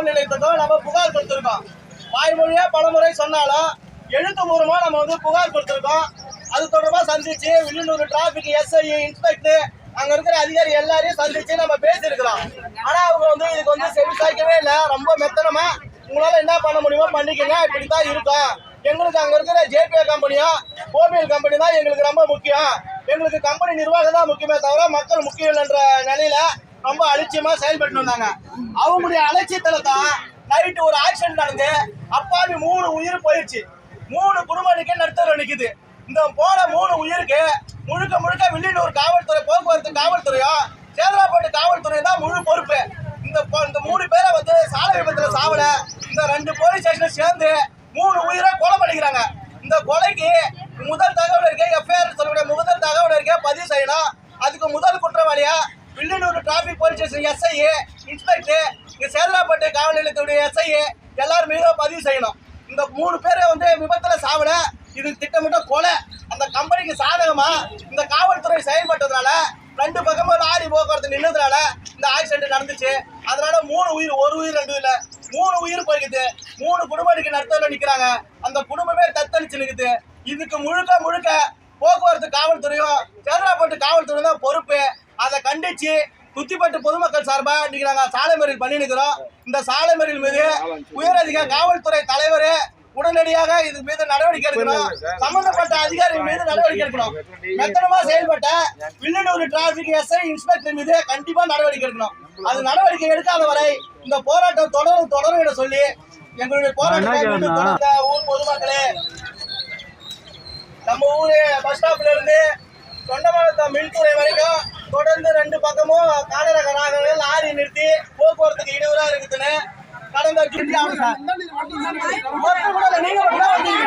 காவல் நிலையத்துக்கும் நம்ம புகார் கொடுத்துருக்கோம். வாய்மொழியா பலமுறை சொன்னாலும் எழுத்து மூலமா நம்ம வந்து புகார் கொடுத்துருக்கோம். அது தொடர்பாக சந்திச்சு வில்லியனூர் டிராபிக் எஸ்ஐ இன்ஸ்பெக்டர் அங்கே இருக்கிற அதிகாரி எல்லாரையும் சந்திச்சு நம்ம பேசியிருக்கிறோம். ஆனால் அவங்க வந்து இதுக்கு வந்து செவி சாய்க்கவே இல்லை. ரொம்ப மெத்தனமா உங்களால என்ன பண்ண முடியுமோ பண்ணிக்கங்க. இப்படித்தான் இருக்கும். எங்களுக்கு அங்கே இருக்கிற ஜேபிஏ கம்பெனியும் ஓபிஎல் கம்பெனி தான் எங்களுக்கு ரொம்ப முக்கியம். எங்களுக்கு கம்பெனி நிர்வாகம் தான் முக்கியமே தவிர மக்கள் முக்கியம் இல்லைன்ற நிலையில ரொம்ப அலட்சியமா செயல்பட்டு வந்தாங்க. அவங்களுடைய அலட்சியத்துல தான் நைட்டு ஒரு ஆக்சிடென்ட் நடந்து அப்பாவி மூணு உயிர் போயிடுச்சு. மூணு குடும்பத்துக்கே நடுத்தர நிற்குது இந்த போன மூணு உயிருக்கு முழுக்க முழுக்க வில்லியனூர் காவல்துறை போக்குவரத்து காவல்துறையும் சேதராப்பட்டு காவல்துறை தான் முழு பொறுப்பு. இந்த இந்த மூணு பேரை வந்து சாலை விபத்துல சாவல. இந்த ரெண்டு போலீஸ் ஸ்டேஷனும் சேர்ந்து மூணு உயிரை கொலை பண்ணிக்கிறாங்க. இந்த கொலைக்கு முதல் தகவல் இருக்கே எஃப்ஐஆர் சொல்லக்கூடிய முதல் தகவல் இருக்கே பதிவு செய்யணும். அதுக்கு முதல் குற்றவாளியா Villianur traffic police station SI inspector இங்க சேதலாப்பட்டு காவல் நிலையத்துடைய எஸ்ஐ எல்லாரும் மீதும் பதிவு செய்யணும். இந்த மூணு பேரை வந்து விபத்துல சாவல. இது திட்டமிட்ட கொலை. அந்த கம்பெனிக்கு சாதகமா இந்த காவல்துறை செயல்பட்டதுனால ரெண்டு பக்கமும் லாரி போக்குவரத்து நின்னதுனால இந்த ஆக்சிடென்ட் நடந்துச்சு. அதனால மூணு உயிர் ஒரு உயிர் ரெண்டு இல்ல. மூணு உயிர் போய்க்குது. மூணு குடும்பத்துக்கு நடத்தல நிக்கிறாங்க. அந்த குடும்பமே தத்தளிச்சு நிக்குது. இதுக்கு முழுக்க முழுக்க போக்குவரத்து காவல்துறையும் சேதராப்பட்டு காவல்துறை தான் பொறுப்பு. அதை கண்டிச்சு குத்திப்பட்டு பொதுமக்கள் சார்பா இன்னைக்கு நாங்க சாலை மறியல் பண்ணி இந்த சாலை மறியல் மீது உயரதிக காவல்துறை தலைவர் உடனடியாக இது மீது நடவடிக்கை எடுக்கணும். சம்பந்தப்பட்ட அதிகாரிகள் மீது நடவடிக்கை எடுக்கணும். மெத்தனமா செயல்பட்ட வில்லியனூர் டிராபிக் எஸ்ஐ இன்ஸ்பெக்டர் மீது கண்டிப்பா நடவடிக்கை எடுக்கணும். அது நடவடிக்கை எடுக்காத வரை இந்த போராட்டம் தொடரும் தொடரும் என சொல்லி எங்களுடைய தொடர்ந்த ஊர் பொதுமக்களே நம்ம ஊரு பஸ் ஸ்டாப்ல இருந்து தொண்டமானத்தம் மின்துறை வரைக்கும் தொடர்ந்து ரெண்டு பக்கமும் காலரக ராகங்கள் லாரி நிறுத்தி போக்குவரத்துக்கு இடையூறா இருக்குதுன்னு கடந்த ஜூன் ஆகும் சார் ஒருத்தர் கூட இல்ல, நீங்க மட்டும் தான் வந்தீங்க.